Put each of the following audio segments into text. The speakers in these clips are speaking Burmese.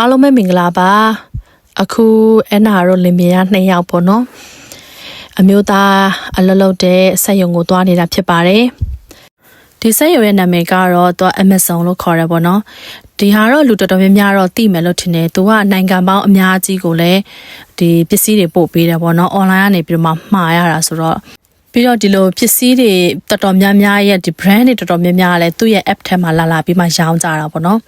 အားလုံးပဲမင်္ဂလာပါအခုအနာရောလင်မြာနှစ်ယောက်ပေါ့နော်အမျိုးသားအလုပ်လုပ်တဲ့ဆက်ယုံကိုသွားနေတာဖြစ်ပါတယ်ဒီဆက်ယုံရဲ့နာမည်ကတော့သူ Amazon လို့ခေါ်ရပေါ့နော်ဒီဟာတော့လူတော်တော်များများတော့သိမယ်လို့ထင်တယ်သူကနိုင်ငံပေါင်းအများကြီးကိုလည်းဒီပစ္စည်းတွေပို့ပေးတယ်ပေါ့နော် online ကနေပြီးတော့မှမှားရတာဆိုတော့ပြီးတော့ဒီလိုပစ္စည်းတွေတော်တော်များများရဲ့ဒီ brand တွေတော်တော်များများလည်းသူ့ရဲ့ app ထဲမှာလာလာပြီးမှရောင်းကြတာပေါ့နော်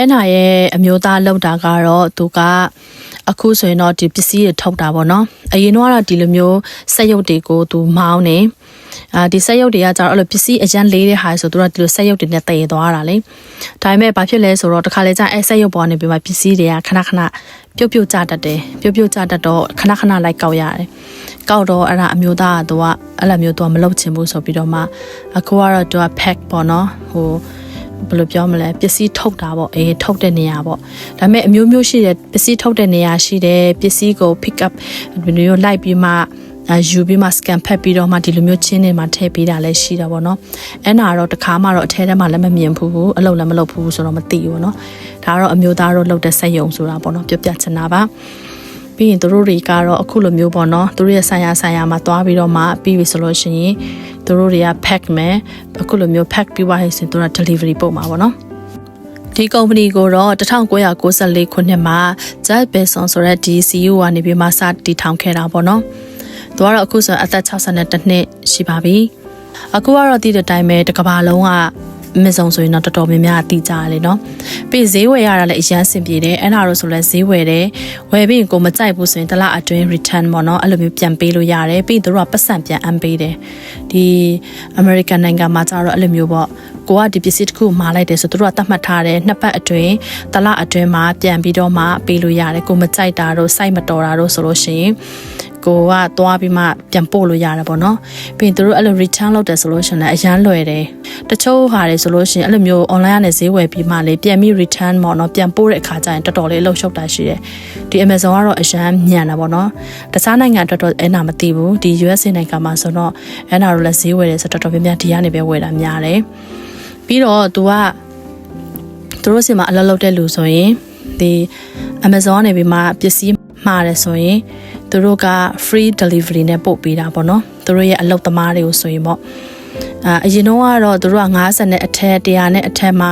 အဲနာရဲ့အမျိုးသားလောက်တာကတော့သူကအခုဆိုရင်တော့ဒီပစ္စည်းတွေထုတ်တာပေါ့နော်အရင်တော့ဒီလိုမျိုးစက်ရုပ်တွေကိုသူမောင်းနေအာဒီစက်ရုပ်တွေကကျတော့အဲ့လိုပစ္စည်းအရန်လေးတဲ့ဟာဆိုသူတို့ကဒီလိုစက်ရုပ်တွေနဲ့တည်သွားတာလေဒါပေမဲ့ဘာဖြစ်လဲဆိုတော့တခါလေကျအဲ့စက်ရုပ်ပေါ်နေပြီးမှပစ္စည်းတွေကခဏခဏပြုတ်ပြုတ်ကျတတ်တယ်ပြုတ်ပြုတ်ကျတတ်တော့ခဏခဏလိုက်ကောက်ရတယ်ကောက်တော့အဲ့ဒါအမျိုးသားကသူကအဲ့လိုမျိုးသူကမလုပ်ချင်ဘူးဆိုပြီးတော့မှအခုကတော့သူက pack ပေါ့နော်ဟို ဘယ်လိုပြောမလဲပစ္စည်းထုတ်တာပေါ့အေးထုတ်တဲ့နေရာပေါ့ဒါပေမဲ့အမျိုးမျိုးရှိတယ်ပစ္စည်းထုတ်တဲ့နေရာရှိတယ်ပစ္စည်းကို pick up ဒီလိုမျိုးလိုက်ပြီးမှအဲယူပြီးမှ scan ဖက်ပြီးတော့မှဒီလိုမျိုးချင်းတွေမှာထည့်ပေးတာလည်းရှိတာပေါ့နော်အဲ့နာတော့တခါမှတော့အထဲထဲမှာလည်းမမြင်ဘူးအလုပ်လည်းမလုပ်ဘူးဆိုတော့မသိဘူးပေါ့နော်ဒါကတော့အမျိုးသားတို့လုပ်တဲ့စက်ယုံဆိုတာပေါ့နော်ပြပြချင်တာပါ ပြီးရင်တို့တွေကတော့အခုလိုမျိုးပေါ့နော်တို့ရဲ့ဆိုင်ရာဆိုင်ရာမှာသွားပြီးတော့မှပြီးပြီဆိုလို့ရှိရင်တို့တွေက pack မယ်အခုလိုမျိုး pack ပြီးသွားရင်ဆိုတို့က delivery ပို့မှာပေါ့နော်ဒီကုမ္ပဏီကိုတော့1994ခုနှစ်မှာ Jack Benson ဆိုတဲ့ဒီ CEO ကနေပြီးမှစတည်ထောင်ခဲ့တာပေါ့နော်။သူကတော့အခုဆိုအသက်62နှစ်ရှိပါပြီ။အခုကတော့ဒီတဲ့အတိုင်းပဲတစ်ကမ္ဘာလုံးက မစ်ဆောင်ဆိုရင်တော့တော်တော်များများအတိကြတယ်နော်ပြီးဈေးဝယ်ရတာလည်းအရန်ဆင်ပြေတယ်အဲ့ဒါတော့ဆိုလဲဈေးဝယ်တယ်ဝယ်ပြီးကိုမကြိုက်ဘူးဆိုရင်တစ်လအတွင်း return ပေါ့နော်အဲ့လိုမျိုးပြန်ပေးလို့ရတယ်ပြီးသူတို့ကပတ်စံပြန်အမ်းပေးတယ်ဒီ American နိုင်ငံမှာကျတော့အဲ့လိုမျိုးပေါ့ကိုကဒီပစ္စည်းတစ်ခုမှာလိုက်တယ်ဆိုသူတို့ကသတ်မှတ်ထားတယ်နှစ်ပတ်အတွင်းတစ်လအတွင်းမှာပြန်ပြီးတော့မှပေးလို့ရတယ်ကိုမကြိုက်တာတို့စိုက်မတော်တာတို့ဆိုလို့ရှိရင် ကိုကသွားပြီးမှပြန်ပို့လို့ရတယ်ပေါ့နော်ပြီးရင်တို့အဲ့လို return လုပ်တယ်ဆိုလို့ရှိရင်လည်းအရန်လွယ်တယ်တချို့ဟာတွေဆိုလို့ရှိရင်အဲ့လိုမျိုး online ကနေဈေးဝယ်ပြီးမှလေပြန်ပြီး return ပေါ့နော်ပြန်ပို့တဲ့အခါကျရင်တော်တော်လေးအလုပ်ရှုပ်တာရှိတယ်ဒီ Amazon ကတော့အရန်ညံ့တာပေါ့နော်တခြားနိုင်ငံအတွက်တော့အဲ့နာမသိဘူးဒီ US နိုင်ငံမှာဆိုတော့အဲ့နာတို့လည်းဈေးဝယ်တယ်ဆိုတော့တော်တော်များများဒီကနေပဲဝယ်တာများတယ်ပြီးတော့ तू ကသူတို့စီမှာအလုပ်လုပ်တဲ့လူဆိုရင်ဒီ Amazon ကနေပြီးမှပစ္စည်းမှားတယ်ဆိုရင် သူတို့က free delivery နဲ့ပို့ပေးတာပေါ့နော်သူတို့ရဲ့အလုပ်သမားတွေကိုဆိုရင်ပေါ့အာအရင်တော့ကတော့သူတို့က90နဲ့အထက်100နဲ့အထက်မှ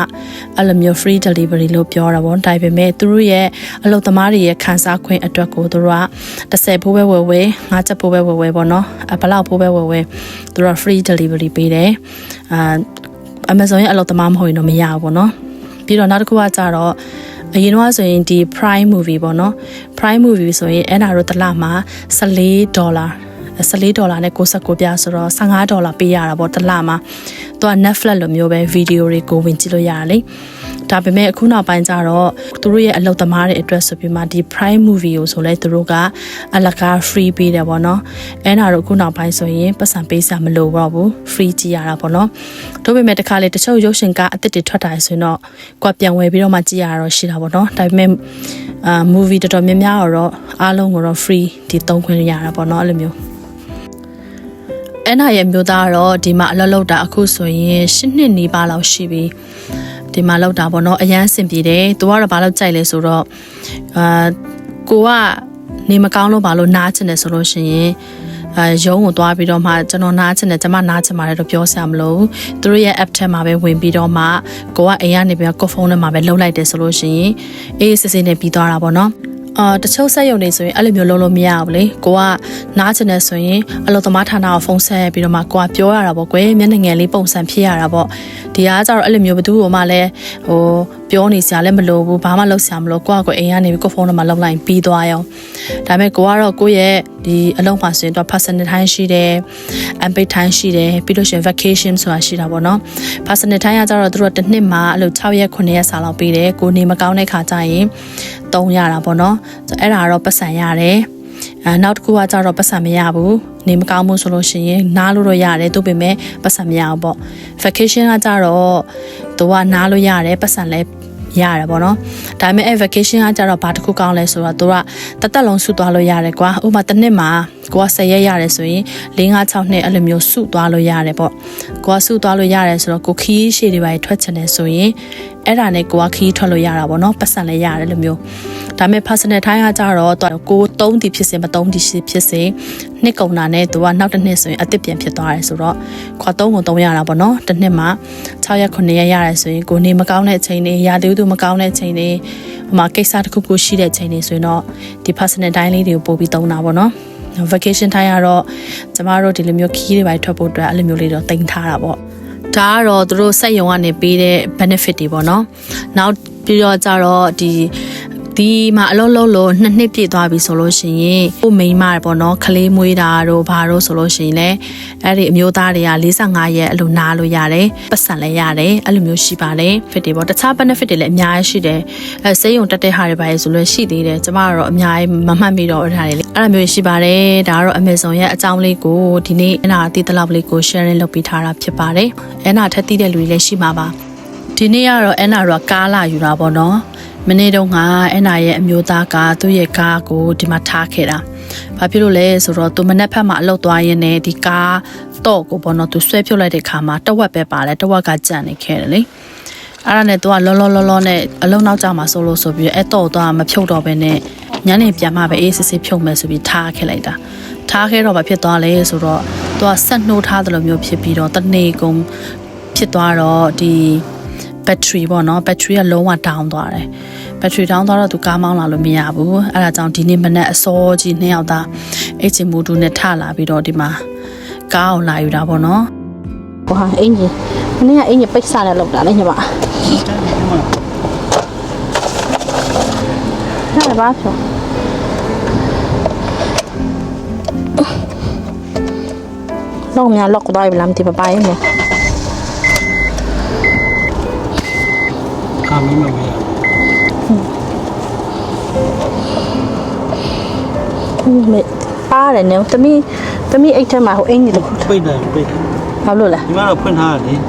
အဲ့လိုမျိုး free delivery လို့ပြောတာပေါ့ဒါပေမဲ့သူတို့ရဲ့အလုပ်သမားတွေရဲ့ခံစားခွင့်အတွက်ကိုသူတို့က30ဖိုးပဲဝယ်ဝယ်5ချက်ဖိုးပဲဝယ်ဝယ်ပေါ့နော်အဘလောက်ဖိုးပဲဝယ်ဝယ်သူတို့က free delivery ပေးတယ်အာ Amazon ရဲ့အလုပ်သမားမဟုတ်ရင်တော့မရဘူးပေါ့နော်ပြီးတော့နောက်တစ်ခုကကြတော့ အရင်တော့ဆိုရင်ဒီ Prime movie ပေါ့နော် Prime movie ဆိုရင်အဲ့ဒါတော့တစ်လမှာ14ဒေါ်လာ14ဒေါ်လာနဲ့69ပြဆိုတော့15ဒေါ်လာပေးရတာပေါ့တစ်လမှာသူက Netflix လိုမျိုးပဲဗီဒီယိုတွေကိုဝင်ကြည့်လို့ရတယ်လေဒါပေမဲ့အခုနောက်ပိုင်းကျတော့သူတို့ရဲ့အလုပ်သမားတွေအတွက်ဆိုပြီးမှဒီ Prime Movie ကိုဆိုလဲသူတို့ကအလကား free ပေးတယ်ပေါ့နော်အဲနာတော့အခုနောက်ပိုင်းဆိုရင်ပတ်စံပေးစရာမလိုတော့ဘူး free ကြည့်ရတာပေါ့နော်ဒါပေမဲ့တခါလေတချို့ရုပ်ရှင်ကအစ်စ်တွေထွက်တာဆိုရင်တော့ကိုပြန်ဝယ်ပြီးတော့မှကြည့်ရတော့ရှိတာပေါ့နော်ဒါပေမဲ့အာ movie တော်တော်များများတော့အားလုံးကိုတော့ free ဒီသုံးခွင့်ရတာပေါ့နော်အဲ့လိုမျိုး အဲနာရဲ့မျိုးသားကတော့ဒီမှာအလုပ်လုပ်တာအခုဆိုရင်၈နှစ်နီးပါးလောက်ရှိပြီဒီမှာလောက်တာပေါ့နော်အရန်အဆင်ပြေတယ်သူကတော့ဘာလို့ကြိုက်လဲဆိုတော့အာကိုကနေမကောင်းလို့ဘာလို့နားချင်တယ်ဆိုလို့ရှိရင်အဲရုံးကိုသွားပြီးတော့မှကျွန်တော်နားချင်တယ်ကျွန်မနားချင်ပါတယ်တော့ပြောစရာမလိုသူတို့ရဲ့ app ထဲမှာပဲဝင်ပြီးတော့မှကိုကအိမ်ကနေပြီးတော့ကိုဖုန်းထဲမှာပဲလှုပ်လိုက်တယ်ဆိုလို့ရှိရင်အေးစစ်စစ်နဲ့ပြီးသွားတာပေါ့နော် အာတချို့ဆက်ရုံနေဆိုရင်အဲ့လိုမျိုးလုံးလို့မရဘူးလေကိုကနားချင်တယ်ဆိုရင်အလုပ်သမားဌာနကိုဖုန်းဆက်ပြီးတော့မှကိုကပြောရတာပေါ့ကွယ်မျက်နှာငယ်လေးပုံစံဖြစ်ရတာပေါ့ဒီကကြတော့အဲ့လိုမျိုးဘသူ့ကိုမှလည်းဟိုပြောနေစရာလည်းမလိုဘူးဘာမှလုပ်စရာမလိုကိုကကိုအိမ်ကနေကိုဖုန်းထဲမှာလောက်လိုက်ပြီးသွားရောဒါပေမဲ့ကိုကတော့ကိုရဲ့ဒီအလုံးပါဆိုရင်တော့ personal time ရှိတယ် unpaid time ရှိတယ်ပြီးလို့ရှိရင် vacation ဆိုတာရှိတာပေါ့နော် personal time ကကြတော့သူတို့တစ်နှစ်မှာအဲ့လို6ရက်9ရက်စာလောက်ပေးတယ်ကိုနေမကောင်းတဲ့ခါကျရင် 3ရတာပေါ့နော်အဲ့ဒါတော့ပတ်စံရတယ်အဲနောက်တစ်ခုကကြတော့ပတ်စံမရဘူးနေမကောင်းဘူးဆိုလို့ရှိရင်နားလို့တော့ရတယ်သူ့ပေမဲ့ပတ်စံမရဘူးပေါ့ vacation ကကြတော့သူကနားလို့ရတယ်ပတ်စံလည်းရရတယ်ပေါ့နော်ဒါပေမဲ့အဲ vacation ကကြတော့ဘာတစ်ခုကောင်းလဲဆိုတော့သူကတသက်လုံးစုသွားလို့ရတယ်ကွာဥပမာတစ်နှစ်မှာကိုက10ရက်ရတယ်ဆိုရင်4 5 6နှစ်အဲ့လိုမျိုးစုသွားလို့ရတယ်ပေါ့ကိုကစုသွားလို့ရတယ်ဆိုတော့ကိုခီးရှည်တွေပါထွက်ချင်တယ်ဆိုရင် အဲ့ဒါနဲ့ကိုကခီးထွက်လို့ရတာပေါ့နော်ပတ်စံလည်းရတယ်လို့မျိုးဒါပေမဲ့ personal time ကကြတော့သူကကိုသုံးတီဖြစ်စေမသုံးတီဖြစ်စေနှစ်ကုန်တာနဲ့သူကနောက်တစ်နှစ်ဆိုရင်အသစ်ပြန်ဖြစ်သွားတယ်ဆိုတော့ခွာသုံးကုန်သုံးရတာပေါ့နော်တစ်နှစ်မှာ6ရက်9ရက်ရတယ်ဆိုရင်ကိုနေမကောင်းတဲ့အချိန်တွေရာသီဥတုမကောင်းတဲ့အချိန်တွေဟိုမှာကိစ္စတစ်ခုခုရှိတဲ့အချိန်တွေဆိုရင်တော့ဒီ personal time လေးတွေကိုပို့ပြီးသုံးတာပေါ့နော် vacation time ကတော့ကျမတို့ဒီလိုမျိုးခီးတွေပဲထွက်ဖို့အတွက်အဲ့လိုမျိုးလေးတော့တင်ထားတာပေါ့ ဒါကတော့သူတို့စက်ယုံကနေပေးတဲ့ benefit တွေပေါ့နော်နောက်ပြီးတော့ကြတော့ဒီ ဒီမှာအလုံးလုံးလို့နှစ်နှစ်ပြည့်သွားပြီဆိုလို့ရှိရင်ကိုမိန်းမပေါ့နော်ခလေးမွေးတာတို့ဘာတို့ဆိုလို့ရှိရင်လည်းအဲ့ဒီအမျိုးသားတွေက45ရက်အဲ့လိုနားလို့ရတယ်ပတ်စံလည်းရတယ်အဲ့လိုမျိုးရှိပါတယ် fit တွေပေါ့တခြား benefit တွေလည်းအများကြီးရှိတယ်အဲစေးရုံတက်တဲ့ဟာတွေပါလေဆိုလို့ရှိသေးတယ်ကျမကတော့အများကြီးမမှတ်မိတော့အဲ့ဒါတွေလေအဲ့လိုမျိုးရှိပါတယ်ဒါကတော့ Amazon ရဲ့အကြောင်းလေးကိုဒီနေ့အနာတီးတလောက်လေးကို sharing လုပ်ပေးထားတာဖြစ်ပါတယ်အနာထက်တည်တဲ့လူတွေလည်းရှိမှာပါဒီနေ့ကတော့အနာတော့ကားလာယူတာပေါ့နော် မနေ့တုန်းကအန်နာရဲ့အမျိုးသားကသူ့ရဲ့ကားကိုဒီမှာထားခဲ့တာ။ဘာဖြစ်လို့လဲဆိုတော့သူမနက်ဖက်မှာအလုပ်သွားရင်းနဲ့ဒီကားတော့ကိုပေါ့နော်သူဆွဲဖြုတ်လိုက်တဲ့ခါမှာတဝက်ပဲပါတယ်တဝက်ကကြံ့နေခဲ့တယ်လေ။အဲ့ဒါနဲ့သူကလောလောလောလောနဲ့အလုံးနောက်ကြမှာဆိုလို့ဆိုပြီးအဲ့တော့တော့မဖြုတ်တော့ဘဲနဲ့ညနေပြန်မှပဲအေးစစ်စစ်ဖြုတ်မယ်ဆိုပြီးထားခဲ့လိုက်တာ။ထားခဲ့တော့ဘာဖြစ်သွားလဲဆိုတော့သူကဆက်နှိုးထားတယ်လို့မျိုးဖြစ်ပြီးတော့တနေ့ကုန်ဖြစ်သွားတော့ဒီ battery ပေါ့နော် battery ကလုံးဝ down သွားတယ် battery down သွားတော့သူကားမောင်းလာလို့မရဘူးအဲ့ဒါကြောင့်ဒီနေ့မနေ့အစောကြီးနှစ်ယောက်သားအိတ်ချင်မူတူနဲ့ထလာပြီးတော့ဒီမှာကားအောင်လာယူတာပေါ့နော်ဟိုဟာအင်ကြီးမနေ့ကအင်ကြီးပိတ်စားနဲ့လောက်တာလေညီမဟာဘာဖြောလောက်များလောက်တော့ဘလမ်းတိပပိုင်းမယ် ခါမင်းမဝေးရ မေပါတယ်နော်တမီတမီအိတ်ထဲမှာဟိုအင်ကြီးလို့ ပိတ်တယ်ပိတ်တယ် ဘာလို့လဲ ဒီမှာတော့ဖွင့်ထားတယ်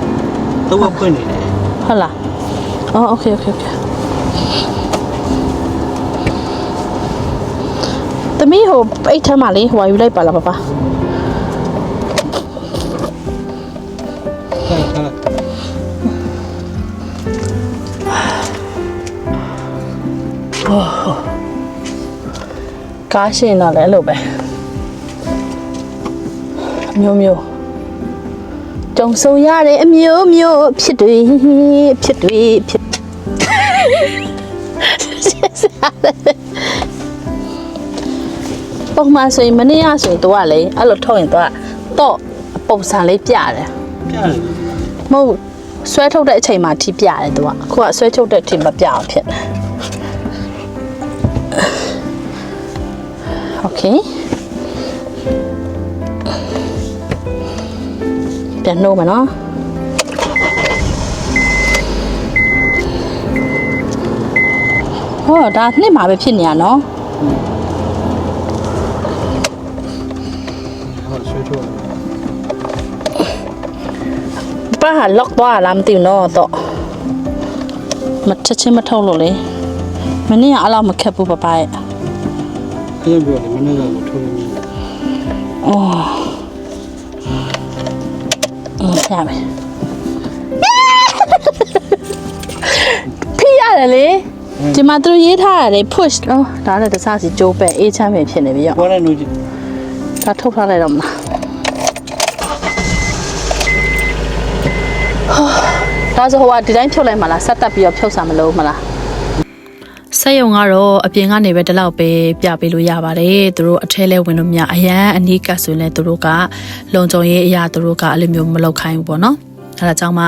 တော့ဖွင့်နေတယ် ဟုတ်လားအော်โอเคโอเคโอเคတမီဟိုအိတ်ထဲမှာလေဟိုယူလိုက်ပါလားပပ ကားရှင်တော့လည်းအဲ့လိုပဲအမျိုးမျိုးကြုံဆုံရတဲ့အမျိုးမျိုးဖြစ်တွေဖြစ်တွေဖြစ်ပုံမှန်ဆိုရင်မနေ့ကဆိုရင်တော့လေအဲ့လိုထုတ်ရင်တော့တော့ပုံစံလေးပြတယ်ပြတယ်မဟုတ်ဆွဲထုတ်တဲ့အချိန်မှာထိပြတယ်သူကအခုကဆွဲထုတ်တဲ့အချိန်မပြအောင်ဖြစ်နေ โอเคပြန်နှုတ်မယ်နော်ဟောဒါနှစ်မှာပဲဖြစ်နေရနော် ဟောဆွဲထုတ် ป้าล็อกตัวလားမသိဘူးနော်တော့မချက်ချင်းမထုတ်လို့လေမနေ့ကအလောက်မခက်ဘူးပပရဲ့ အဲ့ပြောတယ်မနေ့ကကိုထုတ်နေအော်အင်းရမယ်ဖိရတယ်လေဒီမှာသူတို့ရေးထားရတယ် push နော်ဒါလည်းတခြားစီကြိုးပဲအေးချမ်းပဲဖြစ်နေပြီရောဘောနဲ့နူကြီးဒါထုတ်ထားလိုက်တော့မလားဟာဒါဆိုဟိုကဒီတိုင်းဖြုတ်လိုက်မလားဆက်တက်ပြီးတော့ဖြုတ်စားမလို့မလား စက်ယုံကတော့အပြင်ကနေပဲဒီလောက်ပဲပြပေးလို့ရပါတယ်သူတို့အထဲလဲဝင်လို့မရအရန်အနီးကပ်ဆိုရင်လည်းသူတို့ကလုံခြုံရေးအရာသူတို့ကအဲ့လိုမျိုးမလုပ်ခိုင်းဘူးပေါ့နော်အဲ့ဒါကြောင့်မှ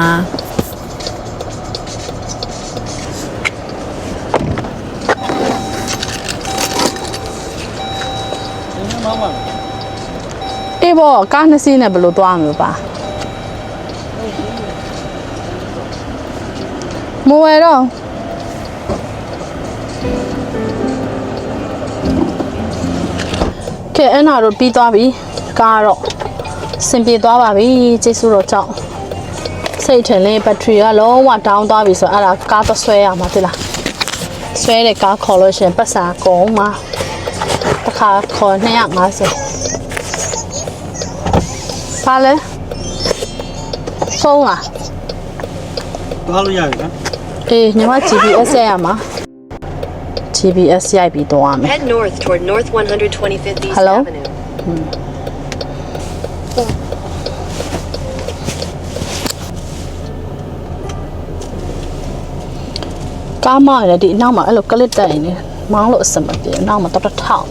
ဒီမှာမမအေးဘောကားနှစ်စီးနဲ့ဘယ်လိုသွားမလို့ပါမဝယ်တော့ ကဲအဲ့နာတော့ပြီးသွားပြီကားကတော့စင်ပြေသွားပါပြီကျေးဇူးတော်ကြောင့်စိတ်ထင်လေးဘက်ထရီကလုံးဝ down သွားပြီဆိုတော့အဲ့ဒါကားတော့ဆွဲရမှာတိလားဆွဲတဲ့ကားခေါ်လို့ရှရင်ပတ်စာကုန်မှာတစ်ခါခေါ်250ပါလဲဖုန်းလားသွားလို့ရပြီနော်အေးညီမ GPS ရရမှာ GPS ရိုက်ပြီးတော့ရမယ် Head north toward North 125th East Hello? Avenue. ကားမောင်းရတယ်ဒီအနောက်မှာအဲ့လိုကလစ်တက်ရင်လေမောင်းလို့အဆင်မပြေဘူးနောက်မှာတော့တစ်ထောင်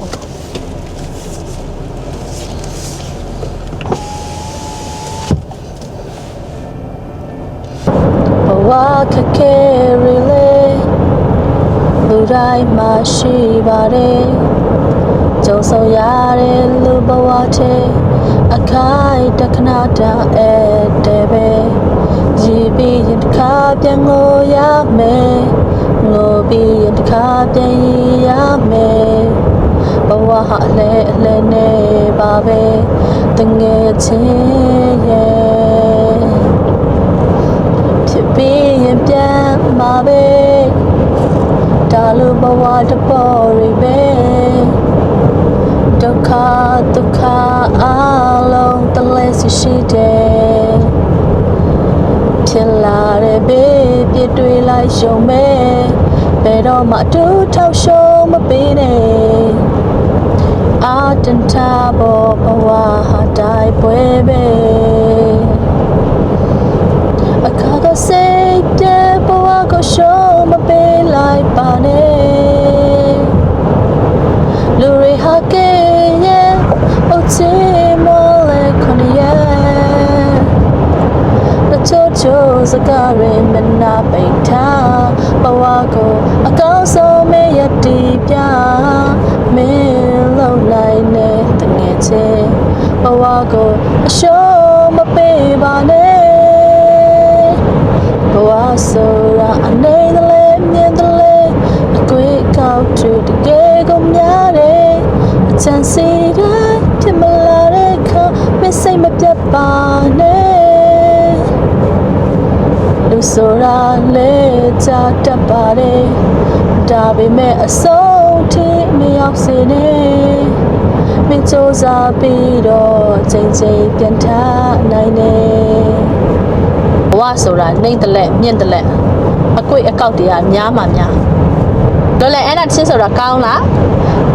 ဘဝခက်ခဲရီလေလူ တိုင်းမှာရှိပါတယ်ကြုံဆုံရတဲ့လူဘဝထဲအခိုင်တခဏတာအဲ့တဲ့ပဲကြည်ပြီးရင်တစ်ခါပြန်ငိုရမယ်ငိုပြီးရင်တစ်ခါပြန်ရရမယ်ဘဝဟာအလဲအလဲနေပါပဲတငယ်ချင်းရဲ့ဖြစ်ပြီးရင်ပြန်มาပဲ ဒါလိုဘဝတပေါ်ရီပဲဒုက္ခဒုက္ခအလုံးတလဲစီရှိတယ်ဖြစ်လာတဲ့ဘေးပြစ်တွေလိုက်ရှုံမဲ့ဘယ်တော့မှအတူထောက်ရှုံးမပေးနဲ့အာတန်တာဘောဘဝဟာတိုင်းပွဲပဲအခါကစိတ်တဲ့ဘဝ ကိုရှုံးမပေးလိုက်ပါနဲ့လူတွေဟာကဲရဲ့အချီမောလေခွန်ရဲ့တချို့ချို့စကားတွေမနာပိတ်ထားဘဝကိုအကောင်းဆုံးမရတီးပြမင်းလုံးလိုက်နဲ့တငယ်ချင်းဘဝကိုအရှုံးမပေးပါနဲ့ဘ တကယ်ကိုများတယ်အချမ်းစီတိုင်းဖြစ်မလာတဲ့ခါမစိတ်မပြတ်ပါနဲ့လူဆိုတာလဲကြတတ်ပါတယ်ဒါပေမဲ့အဆုံးထိမရောက်စေနဲ့မင်းစူးစမ်းပြီးတော့ချိန်ချိန်ပြန်ထားနိုင်တယ်ဘဝဆိုတာနှိမ့်တလက်မြင့်တလက်အကွေ့အကောက်တွေကများမှများ တော့လေအဲ့ဒါချင်းဆိုတာကောင်းလား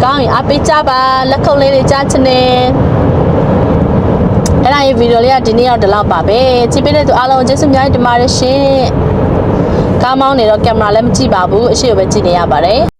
ကောင်းရင်အပေးကြပါလက်ခုပ်လေးတွေကြားချင်တယ်အဲ့ဒါရဲ့ဗီဒီယိုလေးကဒီနေ့တော့ဒီလောက်ပါပဲကြည့်ပေးတဲ့သူအားလုံးကျေးဇူးများတင်ပါတယ်ရှင်ကားမောင်းနေတော့ကင်မရာလည်းမကြည့်ပါဘူးအရှိကိုပဲကြည့်နေရပါတယ်